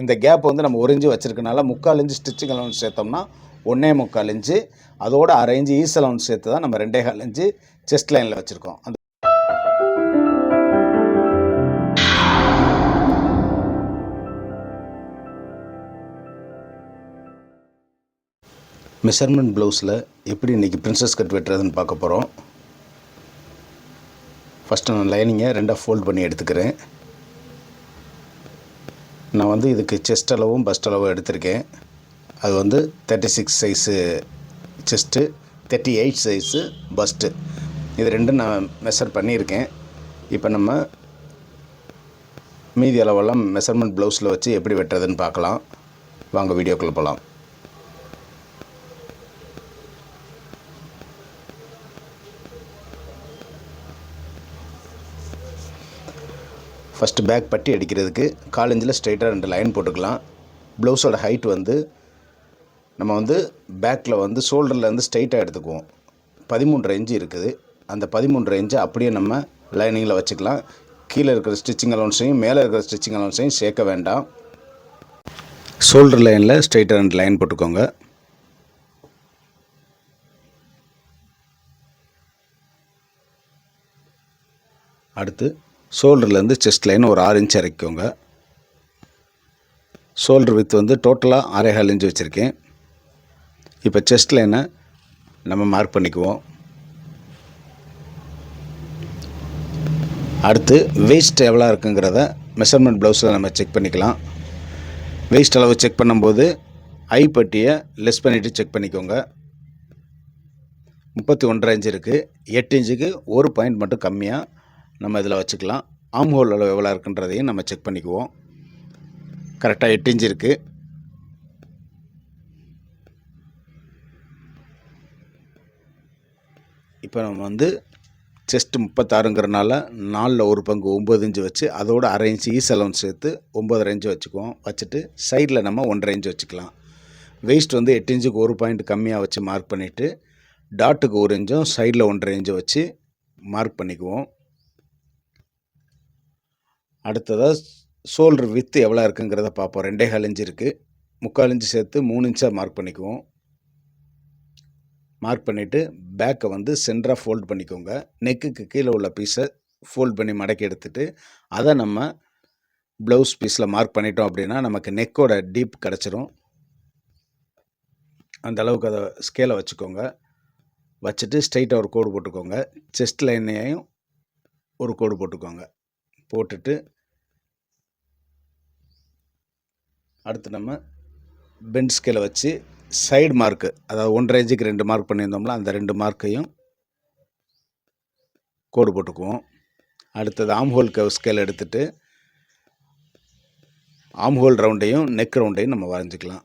இந்த கேப் வந்து நம்ம ஒரு இன்ச்சு வச்சுருக்கனால முக்கால் இன்ச்சு ஸ்டிச்சிங் அலவுன்ஸ் சேர்த்தோம்னா ஒன்றே முக்கால் இன்ச்சு. அதோட அரை இன்ச்சு ஈஸ் அலவுன்ஸ் சேர்த்து தான் நம்ம ரெண்டே கால் இன்ச்சு செஸ்ட் லைனில் வச்சுருக்கோம். அந்த மெஷர்மெண்ட் ப்ளவுஸில் எப்படி இன்றைக்கி பிரின்சஸ் கட் வெட்டுறதுன்னு பார்க்க போகிறோம் ஃபஸ்ட்டு நான் லைனிங்கை ரெண்டாக ஃபோல்ட் பண்ணி எடுத்துக்கிறேன். நான் வந்து இதுக்கு செஸ்ட் அளவும் பஸ்ட் அளவும் எடுத்திருக்கேன். அது வந்து thirty six size chest thirty eight size first இது ரெண்டும் நான் மெஷர் பண்ணியிருக்கேன். இப்போ நம்ம மீதி அளவெல்லாம் மெஷர்மெண்ட் ப்ளவுஸில் வச்சு எப்படி வெட்டுறதுன்னு பார்க்கலாம். வாங்க வீடியோக்குள்ளே போகலாம் ஃபஸ்ட்டு பேக் பட்டி அடிக்கிறதுக்கு காலஞ்சில் ஸ்ட்ரைட்டாக ரெண்டு லைன் போட்டுக்கலாம். ப்ளவுஸோட ஹைட் வந்து நம்ம வந்து பேக்கில் வந்து ஷோல்டர்லேருந்து ஸ்ட்ரைட்டாக எடுத்துக்குவோம். பதிமூன்று இன்ச்சு இருக்குது. அந்த பதிமூன்று இன்ச்சை அப்படியே நம்ம லைனிங்கில் வச்சுக்கலாம். கீழே இருக்கிற ஸ்டிச்சிங் அலவன்ஸையும் மேலே இருக்கிற ஸ்டிச்சிங் அலவன்ஸையும் சேர்க்க வேண்டாம். ஷோல்டர் லைனில் ஸ்ட்ரைட்டாக ரெண்டு லைன் போட்டுக்கோங்க. அடுத்து ஷோல்டர்லேருந்து செஸ்ட் லைன் ஒரு ஆறு இன்ச் இறக்கிக்கோங்க. ஷோல்டர் வித் வந்து டோட்டலாக ஆறேகால் இன்ச் வச்சுருக்கேன். இப்போ செஸ்ட் லைனை நம்ம மார்க் பண்ணிக்குவோம். அடுத்து வெயிஸ்ட் எவ்வளோ இருக்குங்கிறத மெஷர்மெண்ட் ப்ளவுஸில் நம்ம செக் பண்ணிக்கலாம். வெயிஸ்ட் அளவு செக் பண்ணும்போது ஐ பட்டியை லெஸ் பண்ணிவிட்டு செக் பண்ணிக்கோங்க. முப்பத்தி ஒன்றரை இன்ச் இருக்குது எட்டு இன்ச்சுக்கு ஒரு பாயிண்ட் மட்டும் கம்மியாக நம்ம இதில் வச்சுக்கலாம். ஆம் ஹோல் அளவு எவ்வளோ இருக்குன்றதையும் நம்ம செக் பண்ணிக்குவோம். கரெக்டாக எட்டு இன்ச் இருக்குது இப்போ நம்ம வந்து செஸ்ட் முப்பத்தாறுங்கிறனால நாலில் ஒரு பங்கு ஒம்பது இன்ச்சு வச்சு அதோட அரை இன்ச்சு ஈஸ் அலவன்ஸ் சேர்த்து ஒம்பது இன்ச்சு வச்சுக்குவோம். வச்சுட்டு சைடில் நம்ம ஒன்றரை இன்ச்சு வச்சுக்கலாம். வெயிஸ்ட் வந்து எட்டு இன்ச்சுக்கு ஒரு பாயிண்ட் கம்மியாக வச்சு மார்க் பண்ணிவிட்டு டாட்டுக்கு ஒரு இன்ச்சும் சைடில் ஒன்றரை இன்ச்சு வச்சு மார்க் பண்ணிக்குவோம். அடுத்ததாக ஷோல்டர் வித்து எவ்வளோ இருக்குங்கிறத பார்ப்போம். ரெண்டே கால் இன்ச்சு இருக்குது முக்கால் இன்ச்சு சேர்த்து மூணு இன்ச்சாக மார்க் பண்ணிக்குவோம். மார்க் பண்ணிவிட்டு பேக்கை வந்து சென்டராக ஃபோல்ட் பண்ணிக்கோங்க. நெக்குக்கு கீழே உள்ள பீஸை ஃபோல்ட் பண்ணி மடக்கி எடுத்துட்டு அதை நம்ம ப்ளவுஸ் பீஸில் மார்க் பண்ணிட்டோம் அப்படின்னா நமக்கு நெக்கோட டீப் கிடச்சிரும். அந்த அளவுக்கு அதை ஸ்கேலை வச்சுக்கோங்க. வச்சுட்டு ஸ்ட்ரைட்டாக ஒரு கோடு போட்டுக்கோங்க. செஸ்ட் லைனையும் ஒரு கோடு போட்டுக்கோங்க. போட்டுட்டு அடுத்து நம்ம பெண்ட் ஸ்கேலை வச்சு சைடு மார்க்கு அதாவது ஒன்றரை இன்ச்சுக்கு ரெண்டு மார்க் பண்ணியிருந்தோம்ல அந்த ரெண்டு மார்க்கையும் கோடு போட்டுக்குவோம். அடுத்தது ஆம்ஹோல் கவ் ஸ்கேல் எடுத்துகிட்டு ஆம்ஹோல் ரவுண்டையும் நெக் ரவுண்டையும் நம்ம வரைஞ்சிக்கலாம்.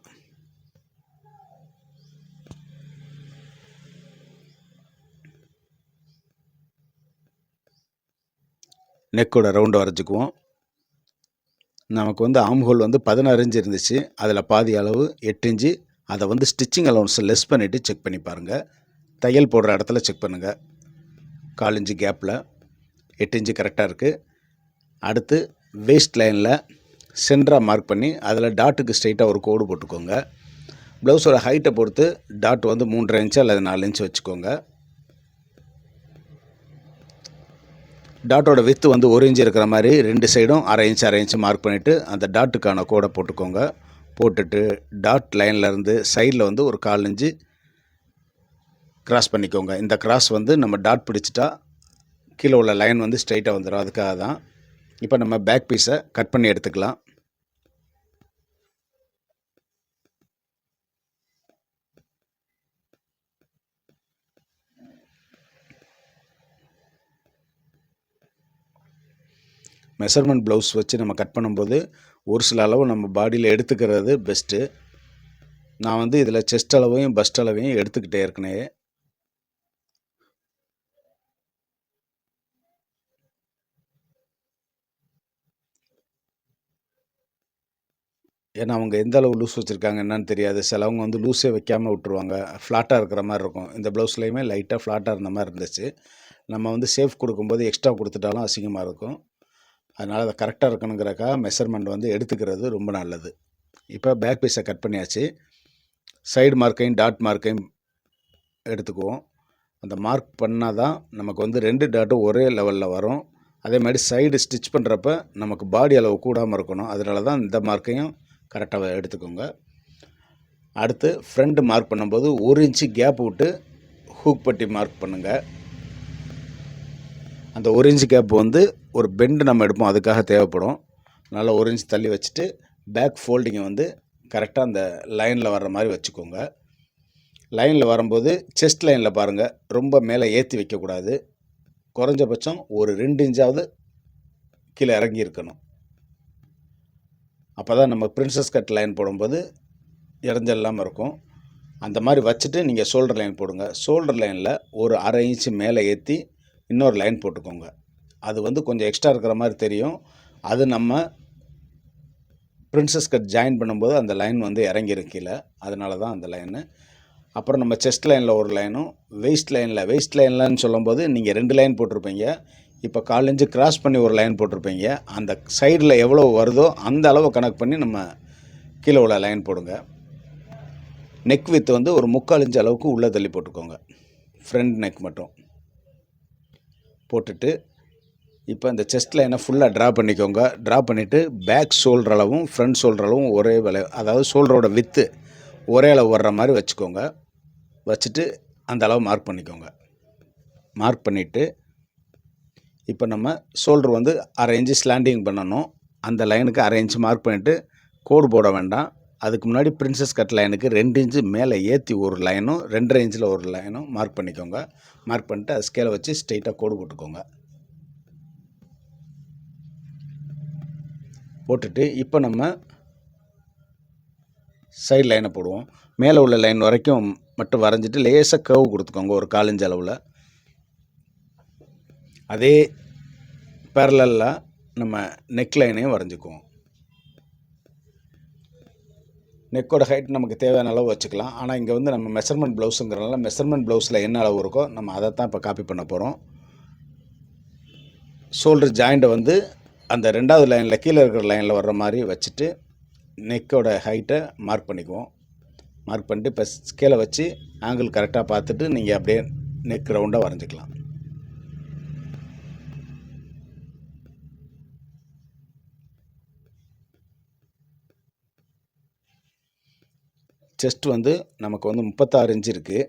நெக்கோட ரவுண்டை வரைஞ்சிக்குவோம். நமக்கு வந்து ஆம்ஹோல் வந்து பதினாறு இன்ச்சு இருந்துச்சு. அதில் பாதி அளவு எட்டு இன்ச்சு அதை வந்து ஸ்டிச்சிங் அலவுன்ஸை லெஸ் பண்ணிவிட்டு செக் பண்ணி பாருங்கள் தையல் போடுற இடத்துல செக் பண்ணுங்கள் கால் இன்ச்சு கேப்பில் எட்டு இன்ச்சு கரெக்டாக இருக்குது அடுத்து வேஸ்ட் லைனில் சென்டராக மார்க் பண்ணி அதில் டாட்டுக்கு ஸ்ட்ரைட்டாக ஒரு கோடு போட்டுக்கோங்க. ப்ளவுஸோட ஹைட்டை பொறுத்து டாட் வந்து மூன்றரை இன்ச்சு அல்லது நாலு இன்ச்சு வச்சுக்கோங்க. டாட்டோட வித்து வந்து ஒரு இன்ச்சு இருக்கிற மாதிரி ரெண்டு சைடும் அரை இன்ச் அரை இன்ச்சு மார்க் பண்ணிவிட்டு அந்த டாட்டுக்கான கோடை போட்டுக்கோங்க. போட்டுட்டு டாட் லைன்லேருந்து சைடில் வந்து ஒரு கால் இன்ச்சு கிராஸ் பண்ணிக்கோங்க. இந்த கிராஸ் வந்து நம்ம டாட் பிடிச்சிட்டா கீழே உள்ள லைன் வந்து ஸ்ட்ரைட்டாக வந்துடும் அதுக்காக தான் இப்போ நம்ம பேக் பீஸை கட் பண்ணி எடுத்துக்கலாம். மெஷர்மெண்ட் ப்ளவுஸ் வச்சு நம்ம கட் பண்ணும்போது ஒரு சில அளவு நம்ம பாடியில் எடுத்துக்கிறது பெஸ்ட்டு நான் வந்து இதில் செஸ்ட் அளவையும் பஸ்ட் அளவையும் எடுத்துக்கிட்டே இருக்கனே. ஏன்னா அவங்க எந்த அளவு லூஸ் வச்சுருக்காங்க என்னன்னு தெரியாது. சிலவங்க வந்து லூஸே வைக்காமல் விட்டுருவாங்க. ஃப்ளாட்டாக இருக்கிற மாதிரி இருக்கும். இந்த ப்ளவுஸ்லேயுமே லைட்டாக ஃப்ளாட்டாக இருந்த மாதிரி இருந்துச்சு. நம்ம வந்து சேஃப் கொடுக்கும்போது எக்ஸ்ட்ரா கொடுத்துட்டாலும் அசிங்கமாக இருக்கும். அதனால் அதை கரெக்டாக இருக்கணுங்கிறக்காக மெஷர்மெண்ட் வந்து எடுத்துக்கிறது ரொம்ப நல்லது. இப்போ பேக் பீஸை கட் பண்ணியாச்சு. சைடு மார்க்கையும் டாட் மார்க்கையும் எடுத்துக்குவோம். அந்த மார்க் பண்ணால் தான் நமக்கு வந்து ரெண்டு டாட்டும் ஒரே லெவலில் வரும். அதே மாதிரி சைடு ஸ்டிச் பண்ணுறப்ப நமக்கு பாடி அளவு கூடாமல் இருக்கணும். அதனால தான் இந்த மார்க்கையும் கரெக்டாக எடுத்துக்கோங்க. அடுத்து ஃப்ரண்ட் மார்க் பண்ணும்போது ஒரு இன்ச்சு கேப் விட்டு ஹூக் பட்டி மார்க் பண்ணுங்கள் அந்த ஒரு இன்ச் கேப் வந்து ஒரு பெண்டு நம்ம எடுப்போம். அதுக்காக தேவைப்படும். நல்லா ஒரு இன்ச் தள்ளி வச்சுட்டு பேக் ஃபோல்டிங்கை வந்து கரெக்டாக அந்த லைனில் வர்ற மாதிரி வச்சுக்கோங்க. லைனில் வரும்போது செஸ்ட் லைனில் பாருங்கள் ரொம்ப மேலே ஏற்றி வைக்கக்கூடாது. குறைஞ்சபட்சம் ஒரு ரெண்டு இன்ச்சாவது கீழே இறங்கி இருக்கணும். அப்போ தான் நம்ம பிரின்சஸ் கட் லைன் போடும்போது இறஞ்சல்லாமல் இருக்கும். அந்த மாதிரி வச்சுட்டு நீங்கள் ஷோல்டர் லைன் போடுங்க. ஷோல்டர் லைனில் ஒரு அரை இன்ச்சு மேலே ஏற்றி இன்னொரு லைன் போட்டுக்கோங்க. அது வந்து கொஞ்சம் எக்ஸ்ட்ரா இருக்கிற மாதிரி தெரியும். அது நம்ம பிரின்சஸ் கட் ஜாயின் பண்ணும்போது அந்த லைன் வந்து இறங்கிரும் அதனால தான் அந்த லைனு அப்புறம் நம்ம செஸ்ட் லைனில் ஒரு லைனும் வெயிஸ்ட் லைனில் வெயிஸ்ட் லைன்லன்னு சொல்லும்போது நீங்கள் ரெண்டு லைன் போட்டிருப்பீங்க. இப்போ கால் கிராஸ் பண்ணி ஒரு லைன் போட்டிருப்பீங்க. அந்த சைடில் எவ்வளோ வருதோ அந்த அளவு கணக்கு பண்ணி நம்ம கீழே உள்ள லைன் போடுங்க. நெக் வித் வந்து ஒரு முக்கால் இன்ச்சு அளவுக்கு உள்ளே தள்ளி போட்டுக்கோங்க. ஃப்ரண்ட் நெக் மட்டும். போட்டுட்டு இப்போ இந்த செஸ்ட் லைனை ஃபுல்லாக ட்ரா பண்ணிக்கோங்க. ட்ரா பண்ணிவிட்டு பேக் ஷோல்டர் அளவும் ஃப்ரண்ட் ஷோல்டர் அளவும் ஒரே விலை அதாவது ஷோல்டரோட வித்து ஒரே அளவு வர்ற மாதிரி வச்சுக்கோங்க. வச்சுட்டு அந்த அளவு மார்க் பண்ணிக்கோங்க. மார்க் பண்ணிவிட்டு இப்போ நம்ம ஷோல்டர் வந்து அரை இன்ச்சு ஸ்லாண்டிங் பண்ணணும். அந்த லைனுக்கு அரை இன்ச்சு மார்க் பண்ணிவிட்டு கோடு போட வேண்டாம். அதுக்கு முன்னாடி பிரின்சஸ் கட் லைனுக்கு ரெண்டு இன்ச்சு மேலே ஏற்றி ஒரு லைனும் ரெண்டரை இன்ச்சில் ஒரு லைனும் மார்க் பண்ணிக்கோங்க. மார்க் பண்ணிட்டு அது ஸ்கேலை வச்சு ஸ்ட்ரெயிட்டாக கோடு போட்டுக்கோங்க. போட்டுட்டு இப்போ நம்ம சைடு லைனை போடுவோம். மேலே உள்ள லைன் வரைக்கும் மட்டும் வரைஞ்சிட்டு லேசாக கர்வ் கொடுத்துக்கோங்க ஒரு காலஞ்சு அளவில். அதே பேரலில் நம்ம நெக் லைனையும் வரைஞ்சிக்குவோம். நெக்கோட ஹைட் நமக்கு தேவையான அளவு வச்சுக்கலாம். ஆனால் இங்கே வந்து நம்ம மெஷர்மெண்ட் ப்ளவுஸுங்கிறனால மெஷர்மெண்ட் ப்ளவுஸில் என்ன அளவு இருக்கோ நம்ம அதை தான் இப்போ காப்பி பண்ண போகிறோம் ஷோல்டர் ஜாயிண்ட்டை வந்து அந்த ரெண்டாவது லைனில் கீழே இருக்கிற லைனில் வர்ற மாதிரி வச்சுட்டு நெக்கோட ஹைட்டை மார்க் பண்ணிக்குவோம். மார்க் பண்ணிட்டு இப்போ ஸ்கேலை வச்சு ஆங்கிள் கரெக்டாக பார்த்துட்டு நீங்கள் அப்படியே நெக் ரவுண்டாக வரைஞ்சிக்கலாம். செஸ்ட் வந்து நமக்கு வந்து முப்பத்தாறு இன்ச்சு இருக்குது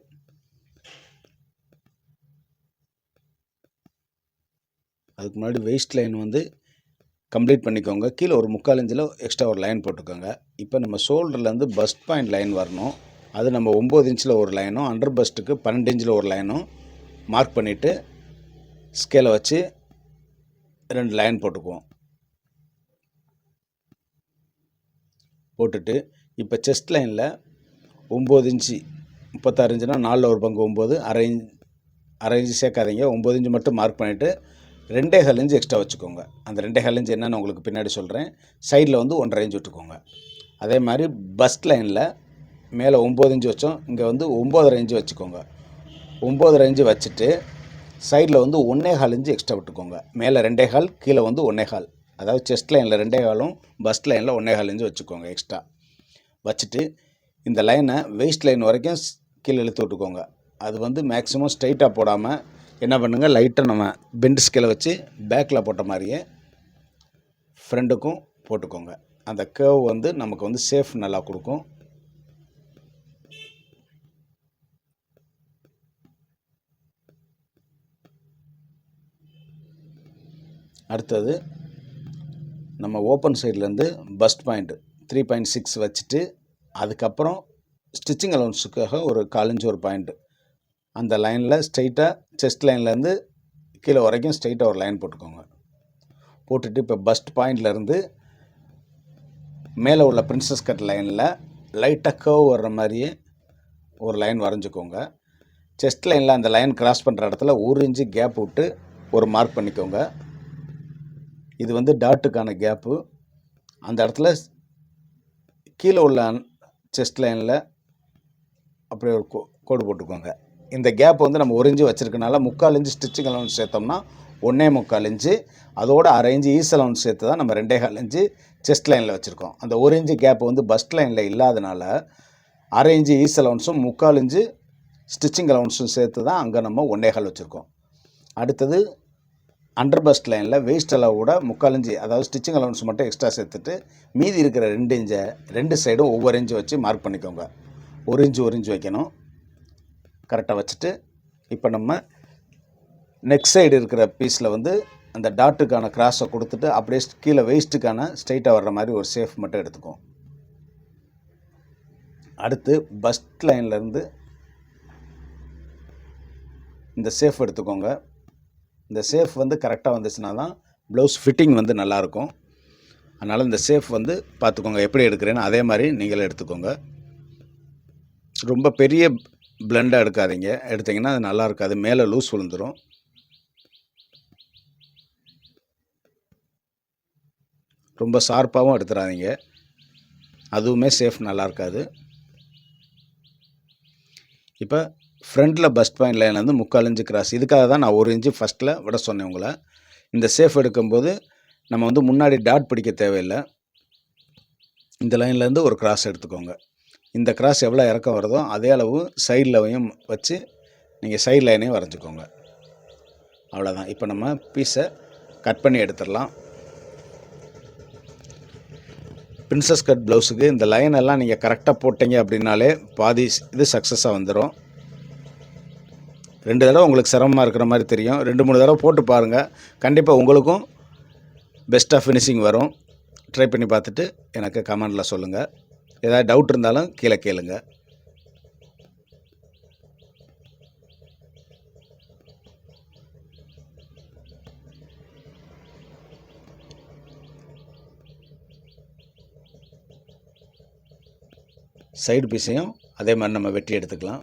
அதுக்கு முன்னாடி வெயிஸ்ட் லைன் வந்து கம்ப்ளீட் பண்ணிக்கோங்க. கீழே ஒரு முக்கால் இன்ச்சில் எக்ஸ்ட்ரா ஒரு லைன் போட்டுக்கோங்க. இப்போ நம்ம ஷோல்டர்லேருந்து பஸ்ட் பாயிண்ட் லைன் வரணும். அது நம்ம ஒம்பது இன்ச்சில் ஒரு லைனும் அண்டர் பஸ்ட்டுக்கு பன்னெண்டு இன்ச்சில் ஒரு லைனும் மார்க் பண்ணிவிட்டு ஸ்கேலை வச்சு ரெண்டு லைன் போட்டுக்குவோம். போட்டுட்டு இப்போ செஸ்ட் லைனில் ஒம்பது இன்ச்சு முப்பத்தாறு இன்ச்சுனா நாலில் ஒரு பங்கு ஒம்பது அரை இன்ச் அரை இன்ச்சு சேர்க்காதீங்க. ஒம்பது இன்ச்சு மட்டும் மார்க் பண்ணிவிட்டு ரெண்டே கால் இன்ச்சு எக்ஸ்ட்ரா வச்சுக்கோங்க. அந்த ரெண்டே கால் இன்ச்சு என்னென்னு உங்களுக்கு பின்னாடி சொல்கிறேன் சைடில் வந்து ஒன்றரை இன்ச் விட்டுக்கோங்க. அதே மாதிரி பஸ்ட் லைனில் மேலே ஒம்பது இன்ச்சு வச்சோம். இங்கே வந்து ஒம்போதரை இன்ச்சு வச்சுக்கோங்க. ஒம்போதரை இன்ச்சு வச்சுட்டு சைடில் வந்து ஒன்றே கால் இன்ச்சு எக்ஸ்ட்ரா விட்டுக்கோங்க. மேலே ரெண்டே கால் கீழே வந்து ஒன்றே கால். அதாவது செஸ்ட் லைனில் ரெண்டே காலும் பஸ்ட் லைனில் ஒன்றே கால் இன்ச்சு வச்சுக்கோங்க எக்ஸ்ட்ரா வச்சுட்டு இந்த லைனை வேஸ்ட் லைன் வரைக்கும் கீழே இழுத்து விட்டுக்கோங்க. அது வந்து மேக்ஸிமம் ஸ்ட்ரைட்டாக போடாமல் என்ன பண்ணுங்கள் லைட்டாக நம்ம பெண்ட் ஸ்கேலை வச்சு பேக்கில் போட்ட மாதிரியே ஃப்ரெண்டுக்கும் போட்டுக்கோங்க. அந்த கேர்வ் வந்து நமக்கு வந்து சேஃப் நல்லா கொடுக்கும். அடுத்தது நம்ம ஓப்பன் சைட்லேருந்து first point three point six வச்சுட்டு அதுக்கப்புறம் ஸ்டிச்சிங் அலவுன்ஸுக்காக ஒரு காலஞ்சு ஒரு பாயிண்ட்டு அந்த லைனில் ஸ்ட்ரைட்டாக செஸ்ட் லைன்லேருந்து கீழே வரைக்கும் ஸ்ட்ரைட்டாக ஒரு லைன் போட்டுக்கோங்க. போட்டுட்டு இப்போ பஸ்ட் பாயிண்ட்லேருந்து மேலே உள்ள பிரின்சஸ் கட் லைனில் லைட்டாக கர்வ் வர்ற மாதிரியே ஒரு லைன் வரைஞ்சிக்கோங்க. செஸ்ட் லைனில் அந்த லைன் கிராஸ் பண்ணுற இடத்துல ஒரு இன்ச்சு கேப் விட்டு ஒரு மார்க் பண்ணிக்கோங்க. இது வந்து டாட்டுக்கான கேப்பு அந்த இடத்துல கீழே உள்ள செஸ்ட் லைனில் அப்படியே ஒரு கோ கோடு போட்டுக்கோங்க. இந்த கேப் வந்து நம்ம ஒரு இன்ச்சு வச்சுருக்கனால முக்கால் இன்ச்சு ஸ்டிச்சிங் அலவுன்ஸ் சேர்த்தோம்னா ஒன்றே முக்கால் இன்ச்சு. அதோட அரை இன்ச்சு ஈசல் சேர்த்து தான் நம்ம ரெண்டே கால் இன்ச்சு செஸ்ட் லைனில் வச்சுருக்கோம். அந்த ஒரு இன்ச்சு கேப் வந்து பஸ்ட் லைனில் இல்லாதனால அரை இன்ச்சு ஈஸ் அலவுன்ஸும் முக்கால் இன்ச்சு ஸ்டிச்சிங் அலவுன்ஸும் சேர்த்து தான் அங்கே நம்ம ஒன்றே கால் வச்சுருக்கோம். அடுத்தது அண்டர் பஸ்ட் லைனில் வேஸ்ட் அளவோட முக்கால் இன்ச்சு அதாவது ஸ்டிச்சிங் அலவன்ஸ் மட்டும் எக்ஸ்ட்ரா சேர்த்துட்டு மீதி இருக்கிற ரெண்டு இன்ச்சை ரெண்டு சைடும் ஒவ்வொரு இன்ச்சு வச்சு மார்க் பண்ணிக்கோங்க. ஒரு இன்ச்சு ஒரு இன்ச்சு வைக்கணும். கரெக்டாக வச்சுட்டு இப்போ நம்ம நெக் சைடு இருக்கிற பீஸில் வந்து அந்த டாட்டுக்கான கிராஸை கொடுத்துட்டு அப்படியே கீழே வேஸ்ட்டுக்கான ஸ்ட்ரைட்டாக வர்ற மாதிரி ஒரு சேஃப் மட்டும் எடுத்துக்கும் அடுத்து பஸ்ட் லைன்லேருந்து இந்த சேஃப் எடுத்துக்கோங்க. இந்த சேஃப் வந்து கரெக்டாக வந்துச்சுன்னா தான் ப்ளவுஸ் ஃபிட்டிங் வந்து நல்லாயிருக்கும். அதனால் இந்த சேஃப் வந்து பார்த்துக்கோங்க எப்படி எடுக்கிறேன்னு அதே மாதிரி நீங்களே எடுத்துக்கோங்க. ரொம்ப பெரிய பிளெண்டாக எடுக்காதீங்க. எடுத்திங்கன்னா அது நல்லா இருக்காது மேலே லூஸ் விழுந்துடும் ரொம்ப ஷார்ப்பாகவும் எடுத்துடாதீங்க அதுவுமே சேஃப் நல்லா இருக்காது இப்போ ஃப்ரண்ட்டில் பஸ்ட் பாயிண்ட் வந்து முக்கால் இன்ச்சு கிராஸ் இதுக்காக தான் நான் ஒரு இன்ச்சு ஃபஸ்ட்டில் விட சொன்னேன் உங்களை. இந்த சேஃப் எடுக்கும்போது நம்ம வந்து முன்னாடி டாட் பிடிக்க தேவையில்லை. இந்த லைன்லேருந்து ஒரு கிராஸ் எடுத்துக்கோங்க. இந்த கிராஸ் எவ்வளோ இறக்கம் வருதோ அதே அளவு சைட்லையும் வச்சு நீங்கள் சைட் லைனையும் வரைஞ்சிக்கோங்க. அவ்வளோதான் இப்போ நம்ம பீஸை கட் பண்ணி எடுத்துடலாம். பிரின்சஸ் கட் ப்ளவுஸுக்கு இந்த லைன் எல்லாம் நீங்கள் கரெக்டாக போட்டீங்க அப்படின்னாலே பாதி இது சக்ஸஸாக வந்துடும் ரெண்டு தடவை உங்களுக்கு சிரமமாக இருக்கிற மாதிரி தெரியும். ரெண்டு மூணு தடவை போட்டு பாருங்கள் கண்டிப்பாக உங்களுக்கும் பெஸ்ட்டாக ஃபினிஷிங் வரும். ட்ரை பண்ணி பார்த்துட்டு எனக்கு கமெண்டில் சொல்லுங்கள் ஏதாவது டவுட் இருந்தாலும் கீழே கேளுங்க. சைடு பீஸையும் அதே மாதிரி நம்ம வெட்டி எடுத்துக்கலாம்.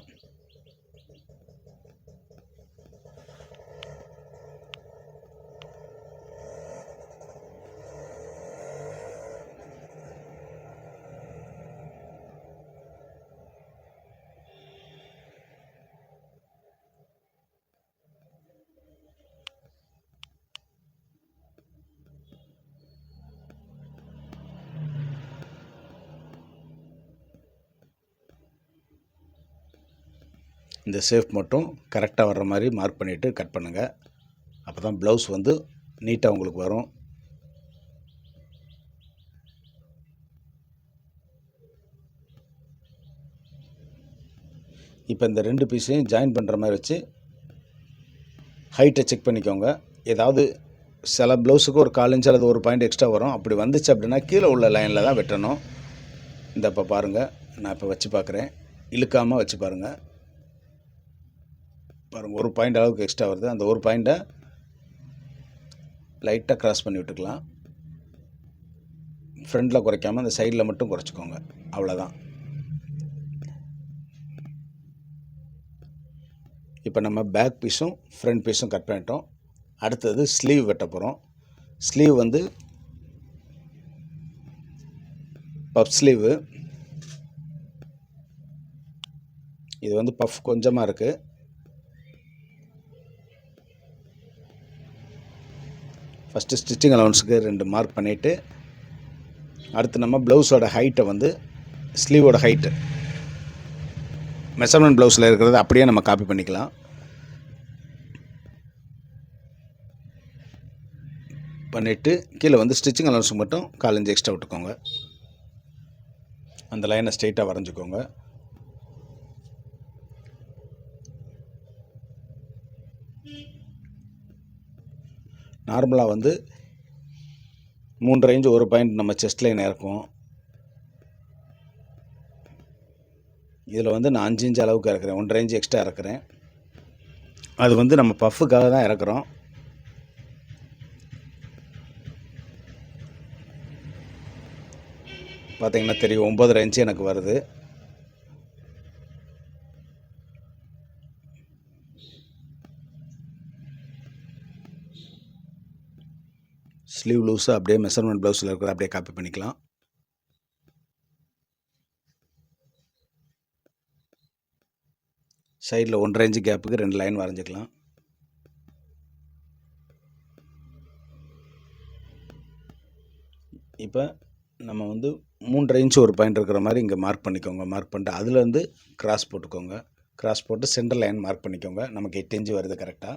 இந்த ஷேப் மட்டும் கரெக்டாக வர்ற மாதிரி மார்க் பண்ணிவிட்டு கட் பண்ணுங்கள் அப்போ தான் ப்ளவுஸ் வந்து நீட்டாக உங்களுக்கு வரும். இப்போ இந்த ரெண்டு பீஸையும் ஜாயின் பண்ணுற மாதிரி வச்சு ஹைட்டை செக் பண்ணிக்கோங்க. ஏதாவது சில ப்ளவுஸுக்கு ஒரு கால் இன்ச் அல்லது ஒரு பாயிண்ட் எக்ஸ்ட்ரா வரும். அப்படி வந்துச்சு அப்படின்னா கீழே உள்ள லைனில் தான் வெட்டணும். இந்த இப்போ பாருங்கள் நான் இப்போ வச்சு பார்க்குறேன். இழுக்காமல் வச்சு பாருங்கள் பாருங்கள் ஒரு பாயிண்ட் அளவுக்கு எக்ஸ்ட்ரா வருது. அந்த ஒரு பாயிண்ட்டை லைட்டாக க்ராஸ் பண்ணி விட்டுக்கலாம். ஃப்ரண்டில் குறைக்காமல் அந்த சைடில் மட்டும் குறைச்சிக்கோங்க. அவ்வளோதான் இப்போ நம்ம பேக் பீஸும் ஃப்ரண்ட் பீஸும் கட் பண்ணிட்டோம். அடுத்தது ஸ்லீவ் வெட்ட போகிறோம் ஸ்லீவ் வந்து பஃப் ஸ்லீவு இது வந்து பஃப் கொஞ்சமாக இருக்குது ஃபஸ்ட்டு ஸ்டிச்சிங் அலவன்ஸுக்கு ரெண்டு மார்க் பண்ணிவிட்டு அடுத்து நம்ம ப்ளவுஸோட ஹைட்டை வந்து ஸ்லீவோட ஹைட்டு மெஷர்மெண்ட் ப்ளவுஸில் இருக்கிறத அப்படியே நம்ம காப்பி பண்ணிக்கலாம். பண்ணிவிட்டு கீழே வந்து ஸ்டிச்சிங் அலவன்ஸுக்கு மட்டும் காலஞ்சு எக்ஸ்ட்ரா விட்டுக்கோங்க. அந்த லைனை ஸ்ட்ரெயிட்டாக வரைஞ்சிக்கோங்க. நார்மலாக வந்து மூன்று ரேஞ்சு ஒரு பாயிண்ட் நம்ம செஸ்ட் லைன் இறக்குவோம் இதில் வந்து நான் அஞ்சு இன்ச்சு அளவுக்கு இறக்குறேன். ஒன்றரை ரேஞ்சு எக்ஸ்ட்ரா இறக்குறேன். அது வந்து நம்ம பஃப்புக்காக தான் இறக்குறோம். பார்த்தீங்கன்னா தெரியும் ஒம்பதரை இன்ச்சு எனக்கு வருது. ஸ்லீவ் லூஸாக அப்படியே மெஷர்மெண்ட் ப்ளவுஸில் இருக்கிற அப்படியே காப்பி பண்ணிக்கலாம். சைடில் ஒன்றரை இன்ச்சு கேப்புக்கு ரெண்டு லைன் வரைஞ்சிக்கலாம். இப்போ நம்ம வந்து மூன்றரை இன்ச்சு ஒரு பாயிண்ட் இருக்கிற மாதிரி இங்கே மார்க் பண்ணிக்கோங்க. மார்க் பண்ணிட்டு அதுலேருந்து கிராஸ் போட்டுக்கோங்க. கிராஸ் போட்டு சென்டர் லைன் மார்க் பண்ணிக்கோங்க. நமக்கு எட்டு இன்ச்சு வருது கரெக்டாக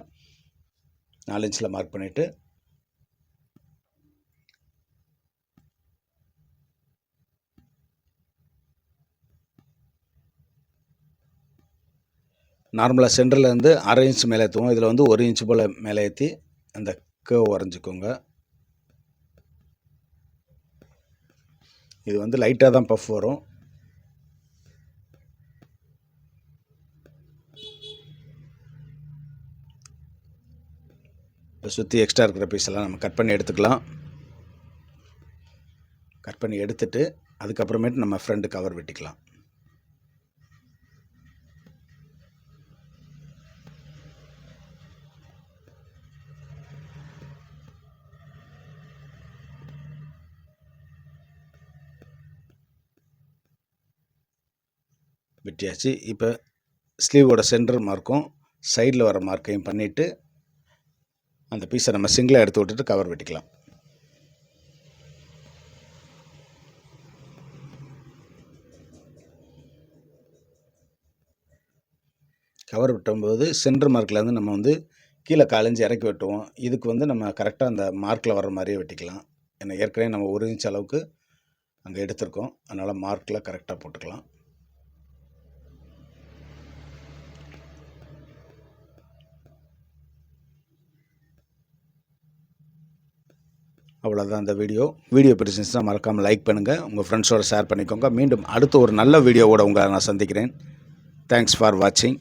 நாலு இன்ச்சில் மார்க் பண்ணிவிட்டு நார்மலாக சென்டர்லேருந்து அரை இன்ச் மேலே ஏற்றுவோம் இதில் வந்து ஒரு இன்ச் போல் மேலே ஏற்றி அந்த கேவ் வரைஞ்சிக்கோங்க. இது வந்து லைட்டாக தான் பஃப் வரும். இப்போ சுற்றி எக்ஸ்ட்ரா இருக்கிற பீஸ் எல்லாம் நம்ம கட் பண்ணி எடுத்துக்கலாம். கட் பண்ணி எடுத்துட்டு அதுக்கப்புறமேட்டு நம்ம ஃப்ரண்ட் கவர் வெட்டிக்கலாம். வெட்டியாச்சு இப்போ ஸ்லீவோட சென்டர் மார்க்கும் சைடில் வர மார்க்கையும் பண்ணிவிட்டு அந்த பீஸை நம்ம சிங்கிளாக எடுத்து விட்டுட்டு கவர் வெட்டிக்கலாம். கவர் வெட்டும்போது சென்டர் மார்க்லேருந்து நம்ம வந்து கீழே காலஞ்சி இறக்கி வெட்டுவோம். இதுக்கு வந்து நம்ம கரெக்டாக அந்த மார்க்கில் வர்ற மாதிரியே வெட்டிக்கலாம். ஏன்னா ஏற்கனவே நம்ம ஒரு இன்ச் அளவுக்கு அங்கே எடுத்திருக்கோம். அதனால் மார்க்கில் கரெக்டாக போட்டுக்கலாம். அவ்வளோதான் இந்த வீடியோ. வீடியோ பிடிச்சிருந்துச்சுன்னா மறக்காமல் லைக் பண்ணுங்கள் உங்கள் ஃப்ரெண்ட்ஸோட ஷேர் பண்ணிக்கோங்க. மீண்டும் அடுத்த ஒரு நல்ல வீடியோவோட உங்களை நான் சந்திக்கிறேன். தேங்க்ஸ் ஃபார் வாட்சிங்